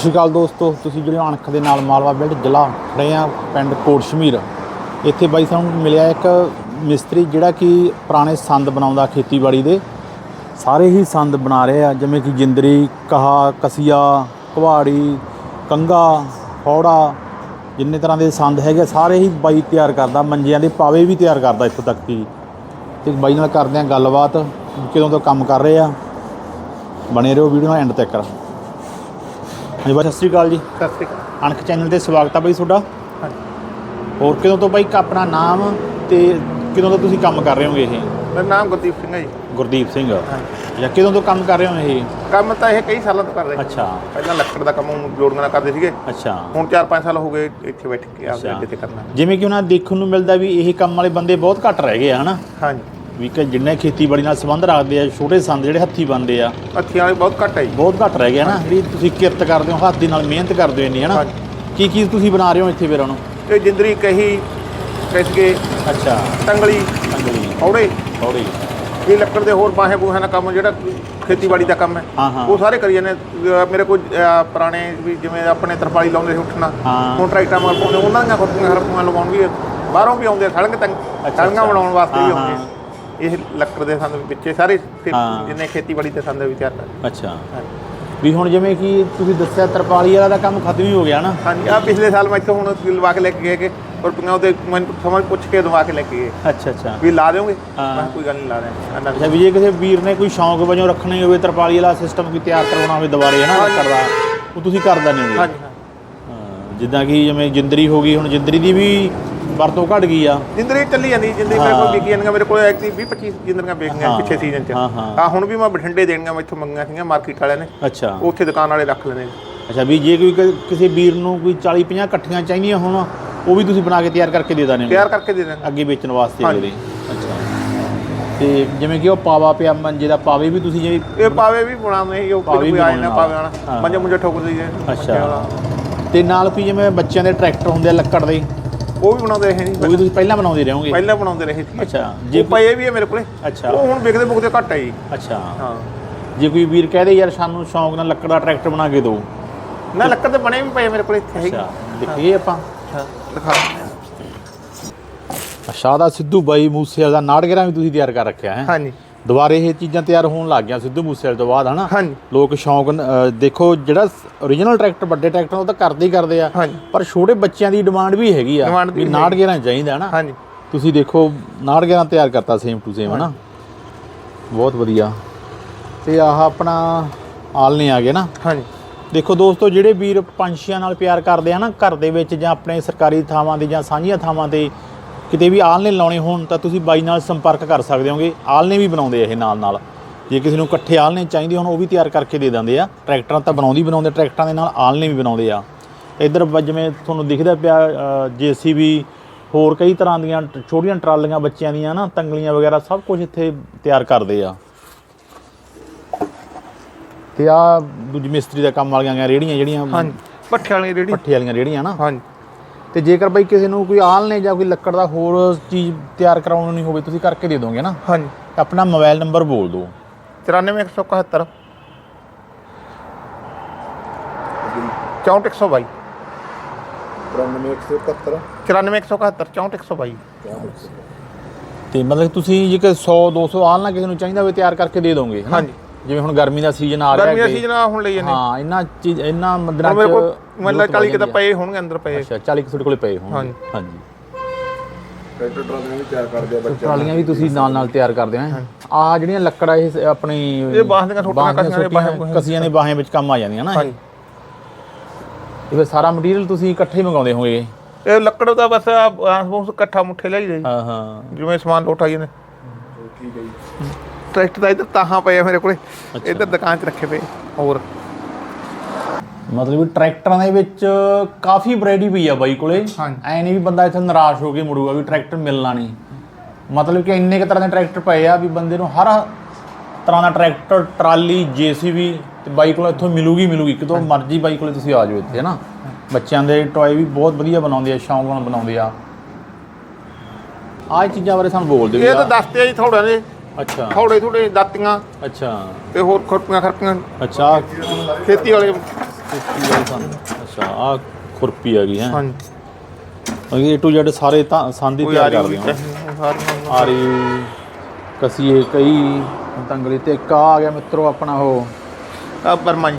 ਸਤਿ ਸ਼੍ਰੀ ਅਕਾਲ ਦੋਸਤੋ, ਤੁਸੀਂ ਜਿਹੜੇ ਅਣਖ ਦੇ ਨਾਲ ਮਾਲਵਾ ਬਿਲਡ ਜ਼ਿਲ੍ਹਾ ਖੜੇ ਆ ਪਿੰਡ ਕੋਟਸ਼ਮੀਰ ਇੱਥੇ ਬਾਈ ਸਾਨੂੰ ਮਿਲਿਆ ਇੱਕ ਮਿਸਤਰੀ ਜਿਹੜਾ ਕਿ ਪੁਰਾਣੇ ਸੰਦ ਬਣਾਉਂਦਾ ਖੇਤੀਬਾੜੀ ਦੇ। ਸਾਰੇ ਹੀ ਸੰਦ ਬਣਾ ਰਹੇ ਆ ਜਿਵੇਂ ਕਿ ਜਿੰਦਰੀ, ਕਹਾ, ਕਸੀਆ ਕੁਹਾੜੀ ਕੰਗਾ ਫੌੜਾ ਜਿੰਨੇ ਤਰ੍ਹਾਂ ਦੇ ਸੰਦ ਹੈਗੇ, ਸਾਰੇ ਹੀ ਬਾਈ ਤਿਆਰ ਕਰਦਾ, ਮੰਜਿਆਂ ਦੇ ਪਾਵੇ ਵੀ ਤਿਆਰ ਕਰਦਾ ਇੱਥੋਂ ਤੱਕ ਕਿ। ਤੇ ਬਾਈ ਨਾਲ ਕਰਦੇ ਆ ਗੱਲਬਾਤ ਕਿਦੋਂ ਤੋਂ ਕੰਮ ਕਰ ਰਹੇ ਆ ਬਣੇ ਰਹੋ ਵੀਡੀਓ ਨਾਲ ਐਂਡ ਤੱਕ। ਹਾਂਜੀ ਬਾਈ ਸਤਿ ਸ਼੍ਰੀ ਅਕਾਲ ਜੀ। ਸਤਿ ਸ਼੍ਰੀ ਅਕਾਲ। ਅਣਖ ਚੈਨਲ ਤੇ ਸਵਾਗਤ ਆ ਬਾਈ ਤੁਹਾਡਾ। ਹਾਂਜੀ। ਹੋਰ ਕਿਦੋਂ ਤੋਂ ਬਾਈ ਆਪਣਾ ਨਾਮ ਤੇ ਕਿਦੋਂ ਤੋਂ ਤੁਸੀਂ ਕੰਮ ਕਰ ਰਹੇ ਹੋਗੇ ਇਹ? ਮੇਰਾ ਨਾਮ ਗੁਰਦੀਪ ਸਿੰਘ ਹੈ ਜੀ। ਗੁਰਦੀਪ ਸਿੰਘ। ਹਾਂਜੀ। ਜਾਂ ਕਿਦੋਂ ਤੋਂ ਕੰਮ ਕਰ ਰਹੇ ਹੋ ਇਹ? ਕੰਮ ਤਾਂ ਇਹ ਕਈ ਸਾਲਾਂ ਤੋਂ ਕਰ ਰਹੇ। ਅੱਛਾ। ਪਹਿਲਾਂ ਲੱਕੜ ਦਾ ਕੰਮ ਜੋੜੀਆਂ ਨਾਲ ਕਰਦੇ ਸੀਗੇ। ਅੱਛਾ। ਹੁਣ 4-5 ਸਾਲ ਹੋ ਗਏ ਇੱਥੇ ਬੈਠ ਕੇ ਆਪਦੇ ਅੱਛਾ। ਤੇ ਕਰਨਾ। ਜਿਵੇਂ ਕਿ ਉਹਨਾਂ ਦੇਖਣ ਨੂੰ ਮਿਲਦਾ ਵੀ ਇਹ ਕੰਮ ਵਾਲੇ ਬੰਦੇ ਬਹੁਤ ਘੱਟ ਰਹਿ ਗਏ ਆ ਹਨਾ? ਹਾਂਜੀ। ਵੀ ਕਿ ਜਿੰਨੇ ਖੇਤੀਬਾੜੀ ਨਾਲ ਸੰਬੰਧ ਰੱਖਦੇ ਆ ਛੋਟੇ ਸੰਦ ਜਿਹੜੇ ਹੱਥੀ ਬਣਦੇ ਆ। ਅੱਥੀਆਂ ਵਾਲੇ ਬਹੁਤ ਘੱਟ ਹੈ ਜੀ। ਬਹੁਤ ਘੱਟ ਰਹਿ ਗਏ ਹਨਾ ਜਿਹੜੀ ਤੁਸੀਂ ਕਿਰਤ ਕਰਦੇ ਹੋ ਹੱਥ ਦੇ ਨਾਲ ਮਿਹਨਤ ਕਰਦੇ ਹੋ ਇੰਨੀ ਹਨਾ? ਹਾਂਜੀ। ਕੀ ਕੀ ਤੁਸੀਂ ਬਣਾ ਰਹੇ ਹੋ ਇੱਥੇ ਵੀਰਾਂ ਨੂੰ ਇਹ ਜਿੰਦਰੀ ਕਹੀ ਕਿਸਕੇ ਅੱਛਾ। ਟੰਗਲੀ ਅੰਗਲੀ ਔੜੇ ਥੋੜੀ ਇਹ ਲੱਕੜ ਦੇ ਹੋਰ ਬਾਹੇ ਬੂਹੇ ਦਾ ਕੰਮ ਜਿਹੜਾ ਖੇਤੀਬਾੜੀ ਦਾ ਕੰਮ ਹੈ ਹਾਂ ਹਾਂ। ਉਹ ਸਾਰੇ ਕਰੀ ਜਾਂਦੇ ਮੇਰੇ ਕੋਲ ਪੁਰਾਣੇ ਵੀ ਜਿਵੇਂ ਆਪਣੇ ਤਰਪਾਲੀ ਲਾਉਂਦੇ ਸੀ ਉੱਠਣਾ ਹਾਂ। ਹੁਣ ਟਰੈਕਟਰਾਂ ਮਾਰ ਪਾਉਂਦੇ ਉਹਨਾਂ ਦੀਆਂ ਖੁਰਪੀਆਂ ਖਰਪੀਆਂ ਲਵਾਉਣ ਵੀ ਬਾਹਰੋਂ ਵੀ ਆਉਂਦੇ ਸੜਕ ਤੰਗ ਅੱਛਾ, ਸੜਕਾਂ ਬਣਾਉਣ ਵਾਸਤੇ ਵੀ ਹਾਂ, ਆਉਂਦੇ ਇਹ ਲੱਕੜ ਦੇ ਸੰਦ ਵਿੱਚੇ ਸਾਰੇ ਖੇ- ਹਾਂ। ਜਿੰਨੇ ਖੇਤੀਬਾੜੀ ਦੇ ਸੰਦ ਵੀ ਤਿਆਰ ਕਰ ਅੱਛਾ। ਵੀ ਹੁਣ ਜਿਵੇਂ ਕਿ ਤੁਸੀਂ ਦੱਸਿਆ ਤਰਪਾਲੀ ਵਾਲਾ ਦਾ ਕੰਮ ਖਤਮ ਹੀ ਹੋ ਗਿਆ ਨਾ? ਹਾਂਜੀ ਆ ਪਿਛਲੇ ਸਾਲ ਮੈਂ ਇੱਥੋਂ ਹੁਣ ਲਵਾ ਕੇ ਲੈ ਕੇ ਗਏ ਕਿ ਖੁਰਪੀਆਂ ਉਹਦੇ ਮੈਨੂੰ ਸਮਝ ਪੁੱਛ ਕੇ ਦਵਾ ਕੇ ਲੈ ਕੇ ਗਏ। ਅੱਛਾ ਅੱਛਾ। ਵੀ ਲਾ ਦਿਓਗੇ? ਹਾਂ। ਮੈਂ ਕਿਹਾ ਕੋਈ ਗੱਲ ਨਹੀਂ ਲਾ ਦਿਆਂ ਅੰਨਾ ਅੱਛਾ ਵੀ ਜੇ ਕਿਸੇ ਵੀਰ ਨੇ ਕੋਈ ਸ਼ੌਂਕ ਵਜੋਂ ਰੱਖਣਾ ਹੀ ਹੋਵੇ ਤਰਪਾਲੀ ਵਾਲਾ ਸਿਸਟਮ ਕੋਈ ਤਿਆਰ ਕਰਵਾਉਣਾ ਹੋਵੇ ਦੁਬਾਰੇ ਹਨਾ ਹਾਂਜੀ। ਕਰਦਾ ਉਹ ਤੁਸੀਂ ਕਰ ਦਿੰਦੇ ਹੋਗੇ ਹਾਂਜੀ ਹਾਂ ਹਾਂ, ਜਿੱਦਾਂ ਕਿ ਜਿਵੇਂ ਜਿੰਦਰੀ ਹੋ ਗਈ ਹੁਣ ਜਿੰਦਰੀ ਦੀ ਵੀ ਵਰਤੋਂ ਘਟ ਗਈ ਆ। ਜਿੰਦਰੀ ਚੱਲੀ ਜਾਂਦੀ ਜਿੰਦਰੀ ਮੇਰੇ ਕੋਲ ਹਾਂ। ਵਿਕੀ ਜਾਂਦੀਆਂ ਮੇਰੇ ਕੋਲ ਐਕਟੀ 20 25 ਜਿੰਦਰੀਆਂ ਵੇਚੀਆਂ ਹਾਂ। ਪਿੱਛੇ ਸੀਜ਼ਨ 'ਚ। ਹਾਂ, ਹਾਂ। ਆ ਹੁਣ ਵੀ ਮੈਂ ਬਠਿੰਡੇ ਦੇਣੀਆਂ ਮੈਥੋਂ ਮੰਗੀਆਂ ਸੀਗੀਆਂ ਮਾਰਕੀਟ ਵਾਲਿਆਂ ਨੇ। ਅੱਛਾ। ਉੱਥੇ ਦੁਕਾਨ ਵਾਲੇ ਰੱਖ ਲੈਣੇ ਅੱਛਾ ਵੀ ਜੇ ਕੋਈ ਕਿਸੇ ਵੀਰ ਨੂੰ ਕੋਈ 40 50 ਇਕੱਠੀਆਂ ਚਾਹੀਦੀਆਂ ਹੋਣ ਉਹ ਵੀ ਤੁਸੀਂ ਬਣਾ ਕੇ ਤਿਆਰ ਕਰਕੇ ਦੇ ਦਾਨੇ ਤਿਆਰ ਕਰਕੇ ਦੇ ਦੇਣਾ। ਅੱਗੇ ਵੇਚਣ ਵਾਸਤੇ। ਉਹਦੇ। ਅੱਛਾ। ਤੇ ਜਿਵੇਂ ਕਿ ਉਹ ਪਾਵਾ ਪਿਆ ਮੰਜੇ ਦਾ ਪਾਵੇ ਵੀ ਤੁਸੀਂ ਜੇ ਇਹ ਪਾਵੇ ਵੀ ਬਣਾਉਂਦੇ ਸੀ ਉਹ ਕੋਈ ਵੀ ਆਏ ਨਾ ਪਾਵੇ ਹਾਂ। ਆਣਾ ਮੰਜੇ ਮੁੰਜੇ ਠੋਕ ਦਈਏ ਅੱਛਾ ਤੇ ਨਾਲ ਕੋਈ ਜਿਵੇਂ ਬੱਚਿਆਂ ਦੇ ਟਰੈਕਟਰ ਹੁੰਦੇ ਆ ਲੱਕੜ ਦੇ? ਉਹ ਵੀ ਬਣਾਉਂਦੇ ਰਹੇ ਉਹ ਜੀ ਵੀ ਤੁਸੀਂ ਪਹਿਲਾਂ ਬਣਾਉਂਦੇ ਰਹੋਗੇ? ਪਹਿਲਾਂ ਬਣਾਉਂਦੇ ਰਹੇ ਸੀ। ਅੱਛਾ ਜੇ ਪਏ ਵੀ ਹੈ ਮੇਰੇ ਕੋਲੇ। ਅੱਛਾ। ਉਹ ਹੁਣ ਵਿਕਦੇ ਮੁਕਦੇ ਘੱਟ ਹੈ ਜੀ। ਅੱਛਾ। ਹਾਂ। ਜੇ ਕੋਈ ਵੀਰ ਕਹਦੇ ਯਾਰ ਸਾਨੂੰ ਸ਼ੌਂਕ ਨਾਲ ਲੱਕੜ ਦਾ ਟਰੈਕਟਰ ਬਣਾ ਕੇ ਦਿਓ। ਨਾ ਲੱਕੜ ਦੇ ਬਣੇ ਵੀ ਪਏ ਮੇਰੇ ਕੋਲੇ ਇੱਥੇ ਅੱਛਾ ਦੇਖੀਏ ਆਪਾਂ। ਹਾਂ ਦਿਖਾ ਦਿੰਦੇ ਹਾਂ। ਅੱਛਾ ਦਾ ਸਿੱਧੂ ਬਾਈ ਮੂਸੇਵਾਲ ਦਾ ਨਾਟਗਰਾਂ ਵੀ ਤੁਸੀਂ ਤਿਆਰ ਕਰ ਰੱਖਿਆ ਹੈ? ਹਾਂਜੀ। ਦੁਬਾਰੇ ਇਹ ਚੀਜ਼ਾਂ ਤਿਆਰ ਹੋਣ ਲੱਗ ਗਈਆਂ ਸਿੱਧੂ ਮੂਸੇਵਾਲ ਤੋਂ ਬਾਅਦ ਹਨਾ? ਹਾਂਜੀ। ਲੋਕ ਸ਼ੌਂਕ ਨ- ਦੇਖੋ ਜਿਹੜਾ origignal ਟਰੈਕਟਰ ਵੱਡੇ ਟਰੈਕਟਰ ਉਹ ਤਾਂ ਕਰਦੇ ਹੀ ਕਰਦੇ ਆ। ਹਾਂਜੀ। ਪਰ ਛੋਟੇ ਬੱਚਿਆਂ ਦੀ ਡਿਮਾਂਡ ਵੀ ਹੈਗੀ ਆ Demand ਵੀ ਵੀ ਨਾਟਗਰਾਂ ਚਾਹੀਦਾ ਹਨਾ? ਹਾਂਜੀ। ਤੁਸੀਂ ਦੇਖੋ ਨਾਟਗਰਾਂ ਤਿਆਰ ਕਰਤਾ ਸੇਮ ਟੂ ਸੇਮ ਹਨਾ? ਬਹੁਤ ਵਧੀਆ। ਤੇ ਆਹ ਆਪਣਾ ਆਲਨੇ ਆ ਗਏ ਨਾ? ਹਾਂਜੀ। ਦੇਖੋ ਦੋਸਤੋ ਜਿਹੜੇ ਵੀਰ ਪੰਛੀਆਂ ਨਾਲ ਪਿਆਰ ਕਰਦੇ ਆ ਨਾ ਘਰ ਦੇ ਵਿੱਚ ਜਾਂ ਆਪਣੇ ਸਰਕਾਰੀ ਥਾਵਾਂ ਤੇ ਜਾਂ ਸਾਂਝੀਆਂ ਥਾਵਾਂ ਤੇ ਕਿਤੇ ਵੀ ਆਲਣੇ ਲਾਉਣੇ ਹੋਣ ਤਾਂ ਤੁਸੀਂ ਬਾਈ ਨਾਲ ਸੰਪਰਕ ਕਰ ਸਕਦੇ ਹੋਗੇ। ਆਲਣੇ ਵੀ ਬਣਾਉਂਦੇ ਆ ਇਹ ਨਾਲ ਨਾਲ। ਜੇ ਕਿਸੇ ਨੂੰ ਇਕੱਠੇ ਆਲਣੇ ਚਾਹੀਦੇ ਹੋਣ ਉਹ ਵੀ ਤਿਆਰ ਕਰਕੇ ਦੇ ਦਿੰਦੇ ਆ। ਟਰੈਕਟਰਾਂ ਤਾਂ ਬਣਾਉਂਦੀ ਬਣਾਉਂਦੇ ਟਰੈਕਟਰਾਂ ਦੇ ਨਾਲ ਆਲਣੇ ਵੀ ਬਣਾਉਂਦੇ ਆ। ਇੱਧਰ ਜਿਵੇਂ ਤੁਹਾਨੂੰ ਦਿਖਦਾ ਪਿਆ ਜੀਸੀਬੀ ਹੋਰ ਕਈ ਤਰ੍ਹਾਂ ਦੀਆਂ ਛੋਟੀਆਂ ਟਰਾਲੀਆਂ ਬੱਚਿਆਂ ਦੀਆਂ ਨਾ ਤੰਗਲੀਆਂ ਵਗੈਰਾ ਸਭ ਕੁਝ ਇੱਥੇ ਤਿਆਰ ਕਰਦੇ ਆ। ਤੇ ਆ ਦੂਜੀ ਮਿਸਤਰੀ ਦਾ ਕੰਮ ਵਾਲੀਆਂ ਰੇੜੀਆਂ ਜਿਹੜੀਆਂ ਹਾਂਜੀ ਪੱਠੇ ਵਾਲੀ ਰੇੜੀ ਪੱਠੇ ਵਾਲੀਆਂ ਰੇੜੀਆਂ ਨਾ। ਹਾਂਜੀ। ਤੇ ਜੇਕਰ ਬਾਈ ਕਿਸੇ ਨੂੰ ਕੋਈ ਆਲਣੇ ਜਾਂ ਕੋਈ ਲੱਕੜ ਦਾ ਹੋਰ ਚੀਜ਼ ਤਿਆਰ ਕਰਾਉਣੀ ਹੋਵੇ ਤੁਸੀਂ ਕਰਕੇ ਦੇ ਦੋਗੇ ਨਾ? ਹਾਂਜੀ। ਆਪਣਾ ਮੋਬਾਈਲ ਨੰਬਰ ਬੋਲ ਦਿਓ। 94171 64122 94171 64122 ਤੇ ਮਤਲਬ ਤੁਸੀਂ ਜੇਕਰ 100 200 ਆਲਣਾ ਕਿਸੇ ਨੂੰ ਚਾਹੀਦਾ ਹੋਵੇ ਤਿਆਰ ਕਰਕੇ ਦੇ ਦੋਗੇ? ਹਾਂਜੀ। ਜਿਵੇਂ ਹੁਣ ਗਰਮੀ ਦਾ ਸੀਜ਼ਨ ਆ ਰਿਹਾ ਗਰਮੀ ਦਾ। ਸੀਜ਼ਨ ਹੁਣ ਲਈ ਜਾਂਦੇ। ਹਾਂ ਇਹਨਾਂ ਚੀਜ਼ ਇਹਨਾਂ ਮੰਦਰਾਂ ਚ ਮੇਰੇ ਕੋਲ ਮੈਨੂੰ ਜ਼ਰੂਰਤ 40 ਕਿਤਾ ਵੱਧ ਜਾਂਦੀ ਪਏ ਹੋਣਗੇ ਅੰਦਰ। ਪਏ। ਅੱਛਾ 40 ਕੁ ਤੁਹਾਡੇ ਕੋਲੇ ਪਏ ਹੋਣ ਹਾਂਜੀ। ਹਾਂਜੀ। ਟਰੈਕਟਰ ਟਰਾਲੀਆਂ ਵੀ ਤਿਆਰ ਕਰਦੇ ਆ ਬੱਚੇ ਟਰਾਲੀਆਂ ਵੀ ਤੁਸੀਂ ਨਾਲ ਨਾਲ ਤਿਆਰ ਕਰਦੇ ਹੋ ਆ ਜਿਹੜੀਆਂ ਲੱਕੜਾਂ ਇਹ ਆਪਣੀ ਇਹ ਬਾਂਸ ਦੀਆਂ ਛੋਟੀਆਂ ਕਸੀਆਂ ਦੇ ਬਾਹਾਂ- ਕਸੀਆਂ ਦੇ ਬਾਹਾਂ ਵਿੱਚ ਕੰਮ ਆ ਜਾਂਦੀਆਂ ਨਾ ਹਾਂਜੀ। ਇਹ ਫਿਰ ਸਾਰਾ ਮਟੀਰੀਅਲ ਤੁਸੀਂ ਇਕੱਠੇ ਹੀ ਮੰਗਾਉਂਦੇ ਹੋਗੇ ਇਹ ਲੱਕੜ ਦਾ ਬਸ ਆਸ-ਪਾਸ ਇਕੱਠਾ ਮੁੱਠੇ ਲਈ ਦੇ ਹਾਂ ਹਾਂ। ਜਿਵੇਂ ਸਮਾਨ ਲੋਟ ਆਈ ਜਾਂਦੇ। ਠੀਕ ਹੈ ਜੀ ਟਰੈਕਟਰ ਦਾ ਇੱਧਰ ਤਾਹਾਂ ਪਏ ਆ ਮੇਰੇ ਕੋਲੇ। ਇੱਧਰ ਦੁਕਾਨ 'ਚ ਰੱਖੇ ਪਏ ਹੋਰ। ਮਤਲਬ ਵੀ ਟਰੈਕਟਰਾਂ ਦੇ ਵਿੱਚ ਕਾਫੀ ਵੈਰਾਈਟੀ ਪਈ ਆ ਬਾਈ ਕੋਲੇ। ਐ ਨਹੀਂ ਵੀ ਬੰਦਾ ਇੱਥੇ ਨਿਰਾਸ਼ ਹੋ ਕੇ ਮੁੜੂਗਾ ਵੀ ਟਰੈਕਟਰ ਮਿਲਣਾ ਨਹੀਂ। ਮਤਲਬ ਕਿ ਇੰਨੇ ਕੁ ਤਰ੍ਹਾਂ ਦੇ ਟਰੈਕਟਰ ਪਏ ਆ ਵੀ ਬੰਦੇ ਨੂੰ ਹਰ ਤਰ੍ਹਾਂ ਦਾ ਟਰੈਕਟਰ ਟਰਾਲੀ ਜੀਸੀਬੀ ਤੇ ਬਾਈ ਕੋਲ ਇੱਥੋਂ ਮਿਲੂਗੀ ਮਿਲੂਗੀ। ਕਿਤੋਂ ਮਰਜ਼ੀ ਬਾਈ ਕੋਲੇ ਤੁਸੀਂ ਆ ਜਾਓ ਇੱਥੇ ਹੈ ਨਾ। ਬੱਚਿਆਂ ਦੇ ਟੌਏ ਵੀ ਬਹੁਤ ਵਧੀਆ ਬਣਾਉਂਦੇ ਆ ਸ਼ੌਂਕ ਨਾਲ ਬਣਾਉਂਦੇ ਆ। ਆਹ ਚੀਜ਼ਾਂ ਬਾਰੇ ਸਾਨੂੰ ਬੋਲ ਦਿਓ ਇਹ ਤਾਂ ਦੱਸਦੇ ਆ ਜੀ ਥੋੜਾ ਨੇ ਅੱਛਾ। ਥੋੜੇ ਥੋੜੇ ਦਾਤੀਆਂ ਅੱਛਾ। ਤੇ ਹੋਰ ਖੁਰਪੀਆਂ ਖਰਪੀਆਂ। ਅੱਛਾ ਖੇਤੀ ਵਾਲੇ। ਖੁਰਪੀ ਵਾਲੀ ਸੰਦ ਅੱਛਾ ਆ ਖੁਰਪੀ ਆ ਗਈ ਹੈ। ਹਾਂਜੀ। ਇਹ ਟੂ ਜ਼ੈਡ ਸਾਰੇ ਤਾਂ ਸੰਦ ਹੀ ਤਿਆਰ ਆ ਕਰਦੇ ਰਹੀ ਹੋ ਆਰੀ ਕਸੀਏ ਕਈ ਤੰਗਲੀ ਤੇ ਇੱਕ ਆ ਗਿਆ ਮਿੱਤਰੋ ਆਪਣਾ ਉਹ। ਆ